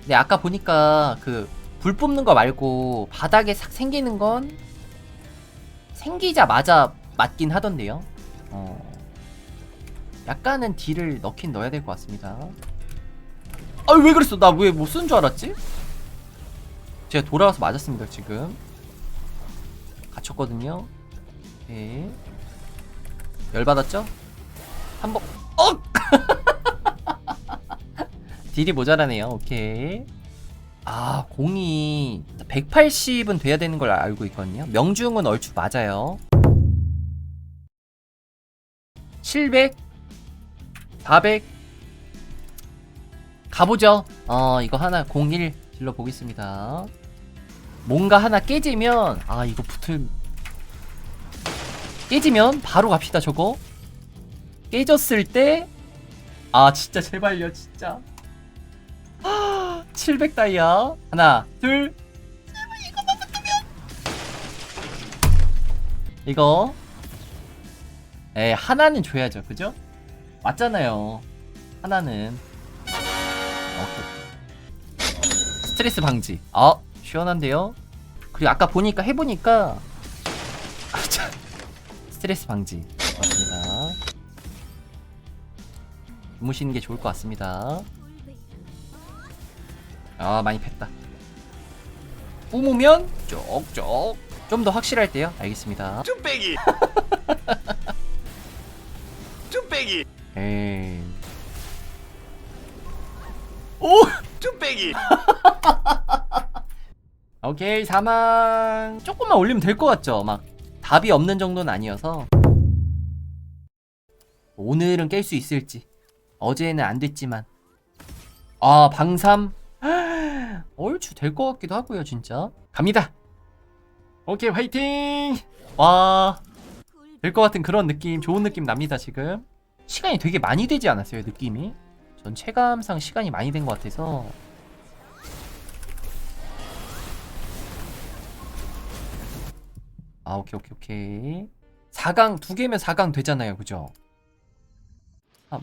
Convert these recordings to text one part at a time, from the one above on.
근데 아까 보니까 그 불 뽑는 거 말고 바닥에 싹 생기는 건 생기자마자 맞긴 하던데요. 어. 약간은 딜을 넣긴 넣어야 될 것 같습니다. 아 왜 그랬어? 나 왜못쓴줄 알았지? 제가 돌아와서 맞았습니다 지금. 갇혔거든요. 네. 열받았죠? 한 번. 어! 딜이 모자라네요. 오케이. 아, 공이 180은 돼야 되는 걸 알고 있거든요. 명중은 얼추 맞아요. 700, 400. 가보죠. 어, 이거 하나 01 질러 보겠습니다. 뭔가 하나 깨지면 아, 이거 붙을 깨지면 바로 갑시다, 저거. 깨졌을 때 아, 진짜 제발요, 진짜. 700 다이아. 하나 둘. 이거. 에 하나는 줘야죠. 그죠? 맞잖아요. 하나는. 오케이. 스트레스 방지. 아 시원한데요? 그리고 아까 보니까 해보니까. 스트레스 방지. 맞습니다. 주무시는 게 좋을 것 같습니다 아 많이 팼다. 뿜으면 쪽쪽. 좀 더 확실할 때요. 알겠습니다. 쭈빼기. 쭈빼기. 에이. 오 쭈빼기. 오케이 사망. 조금만 올리면 될 것 같죠? 막 답이 없는 정도는 아니어서. 오늘은 깰 수 있을지. 어제는 안 됐지만. 아 방삼 얼추 될 것 같기도 하고요 진짜. 갑니다. 오케이 화이팅! 와 될 것 같은 그런 느낌 좋은 느낌 납니다 지금. 시간이 되게 많이 되지 않았어요 느낌이? 전 체감상 시간이 많이 된 것 같아서. 아 오케이 오케이 오케이. 4강 두 개면 4강 되잖아요 그죠? 3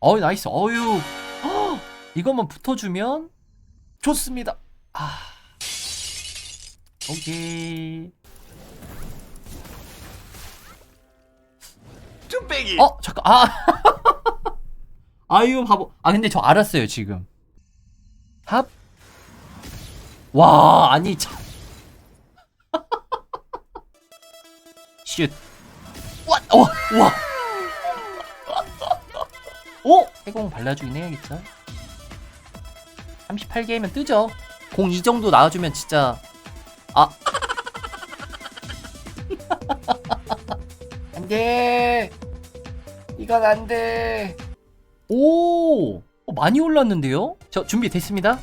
어이 나이스. 어유! 헉, 이것만 붙어주면 좋습니다. 아. 오케이. 쭈빼기. 어 잠깐 아. 아유 바보. 아 근데 저 알았어요 지금. 합 와 아니 참 슛. 와, 어, 와. 오, 해공 발라주긴 해야겠죠. 38개면 뜨죠. 공 이 정도 나와주면 진짜 아. 안 돼. 이건 안 돼. 오, 어, 많이 올랐는데요? 저 준비 됐습니다.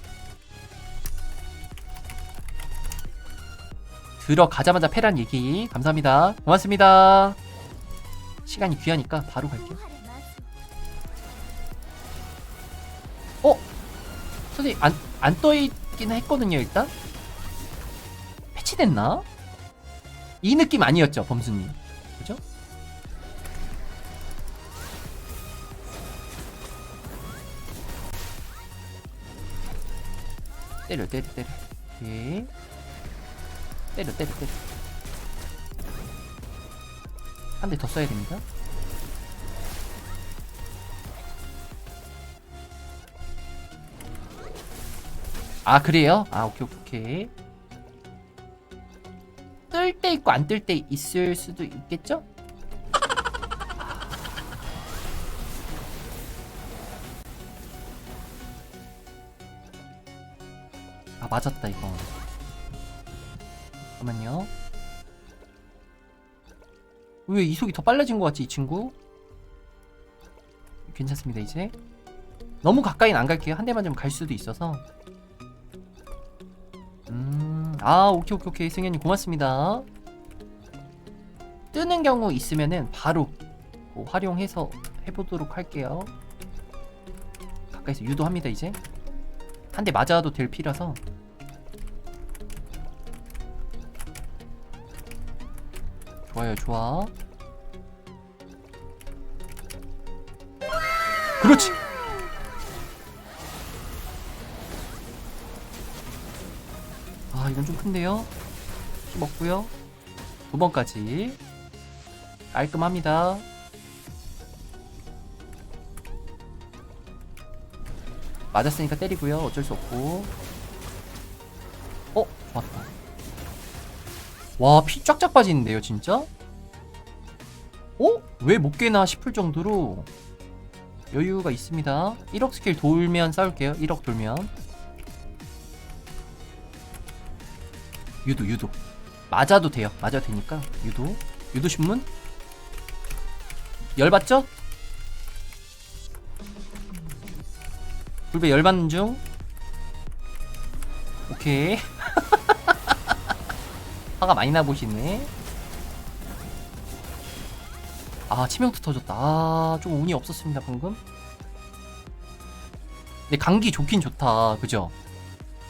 들어가자마자 패란 얘기 감사합니다 고맙습니다 시간이 귀하니까 바로 갈게요 선생님 안, 안 떠있긴 했거든요 일단? 패치됐나? 이 느낌 아니었죠 범수님. 그죠? 때려 때려 때려. 오케이. 때려 때려 때려. 한 대 더 써야 됩니다 아 그래요? 아 오케이 오케이 뜰 때 있고 안 뜰 때 있을 수도 있겠죠? 아 맞았다 이거 잠깐만요. 왜 이속이 더 빨라진 것 같지 이 친구? 괜찮습니다 이제. 너무 가까이는 안 갈게요. 한 대만 좀 갈 수도 있어서. 음, 아 오케이 오케이 오케이 승현님 고맙습니다. 뜨는 경우 있으면은 바로 뭐 활용해서 해보도록 할게요. 가까이서 유도합니다 이제. 한 대 맞아도 될 피라서. 좋아요 좋아 그렇지 큰데요. 피 먹고요. 두 번까지. 깔끔합니다. 맞았으니까 때리고요. 어쩔 수 없고. 어? 좋았다. 와 피 쫙쫙 빠지는데요 진짜? 어? 왜 못 깨나 싶을 정도로 여유가 있습니다. 1억 스킬 돌면 싸울게요. 1억 돌면 유도 유도. 맞아도 돼요. 맞아도 되니까. 유도. 유도 신문. 열받죠? 불배 열받는 중. 오케이. 화가 많이 나 보시네. 아 치명타 터졌다. 아좀 운이 없었습니다 방금. 근데 감기 좋긴 좋다. 그죠?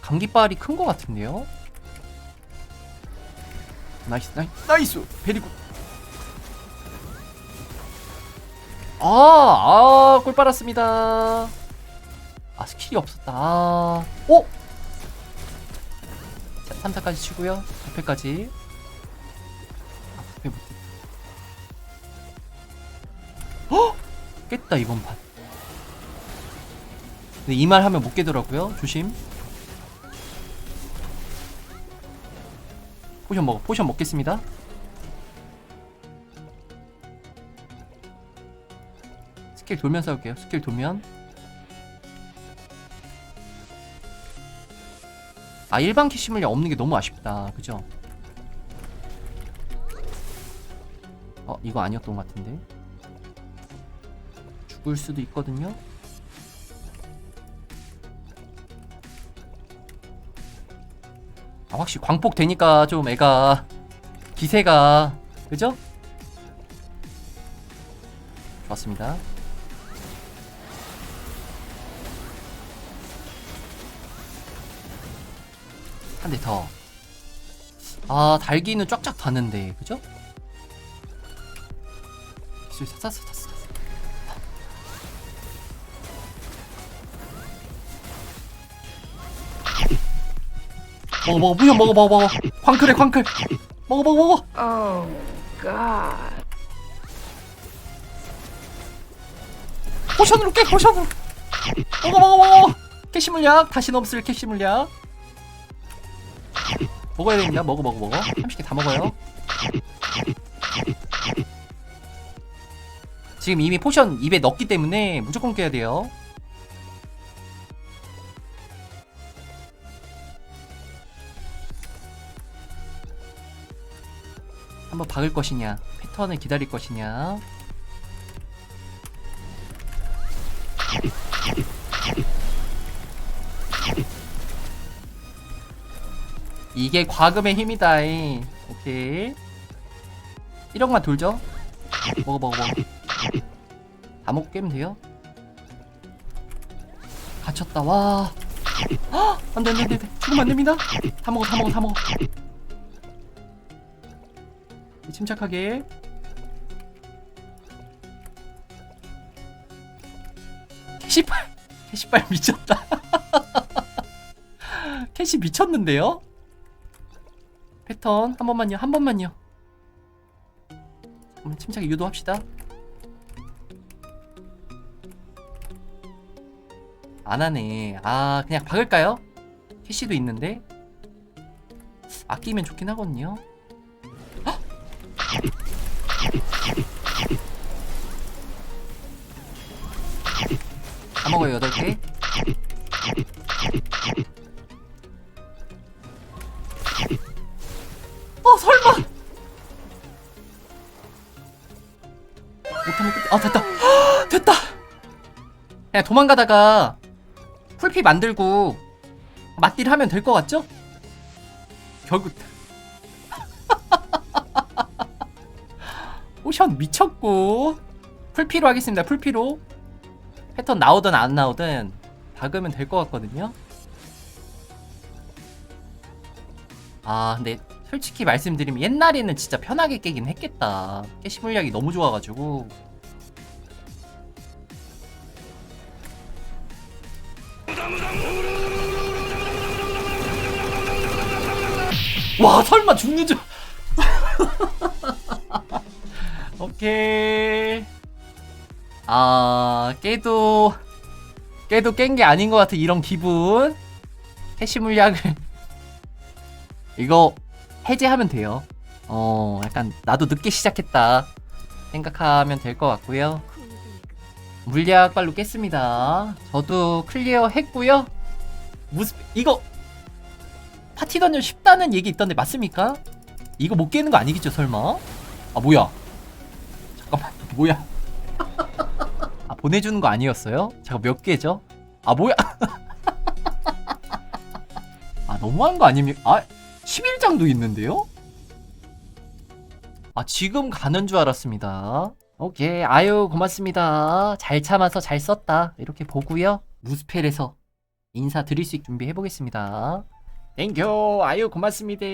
감기빨이 큰 것 같은데요 나이스 나이스 나이스! 베리굿. 아아 꿀 빨았습니다. 아 스킬이 없었다. 아 오! 자 3타까지 치고요. 2패까지. 아 2패 못했다 헉! 깼다 이번 판. 근데 이 말 하면 못 깨더라고요. 조심 포션 먹어 포션 먹겠습니다. 스킬 돌면 싸울게요. 스킬 돌면. 아 일반 캐시물이 없는 게 너무 아쉽다. 그죠? 어 이거 아니었던 것 같은데. 죽을 수도 있거든요 확실히 광폭 되니까 좀 애가 기세가 그죠? 좋았습니다. 한 대 더. 아 달기는 쫙쫙 다는데 그죠? 기술 샀어 샀어. 먹어 먹어 무형 먹어 먹어 먹어. 광클해 광클. 먹어 먹어 먹어. Oh, God. 포션으로 깨 포션으로. 먹어 먹어 먹어. 캐시 물약 다시는 없을 캐시 물약. 먹어야 됩니다 먹어 먹어 먹어. 30개 다 먹어요. 지금 이미 포션 입에 넣었기 때문에 무조건 깨야 돼요 박을 것이냐 패턴을 기다릴 것이냐 이게 과금의 힘이다. 이. 오케이. 1억만 돌죠? 먹어 먹어 먹어. 다 먹고 깨면 돼요. 갇혔다. 와. 헉! 안돼 안돼 안돼. 죽으면 안 됩니다. 다 먹어 다 먹어 다 먹어. 침착하게. 캐시빨 캐시빨 미쳤다. 캐시 미쳤는데요? 패턴 한 번만요 한 번만요 음, 침착하게 유도합시다 안하네 아 그냥 박을까요? 캐시도 있는데 아끼면 좋긴 하거든요 다 먹어요 8개? 어 설마! 못하면 끝. 아 됐다. 헉, 됐다! 그냥 도망가다가 풀피 만들고 맞딜 하면 될 것 같죠? 결국 오션 미쳤고. 풀피로 하겠습니다 풀피로 패턴 나오든 안 나오든 박으면 될 것 같거든요. 아 근데 솔직히 말씀드리면 옛날에는 진짜 편하게 깨긴 했겠다. 깨시 물약이 너무 좋아가지고. 와 설마 죽는 줄 오케이 아 깨도 깨도 깬 게 아닌 것 같은 이런 기분? 해시 물약을. 이거 해제하면 돼요. 어 약간 나도 늦게 시작했다 생각하면 될 것 같고요. 물약 빨로 깼습니다. 저도 클리어 했고요. 무슨 이거 파티 던전 쉽다는 얘기 있던데 맞습니까? 이거 못 깨는 거 아니겠죠 설마? 아 뭐야? 잠깐만 뭐야 아 보내주는 거 아니었어요? 제가 몇 개죠? 아 뭐야? 아 너무한 거 아닙니까? 아 11장도 있는데요? 아 지금 가는 줄 알았습니다. 오케이. 아유 고맙습니다. 잘 참아서 잘 썼다. 이렇게 보고요. 무스펠에서 인사 드릴 수 있게 준비해 보겠습니다. 땡큐 아유 고맙습니다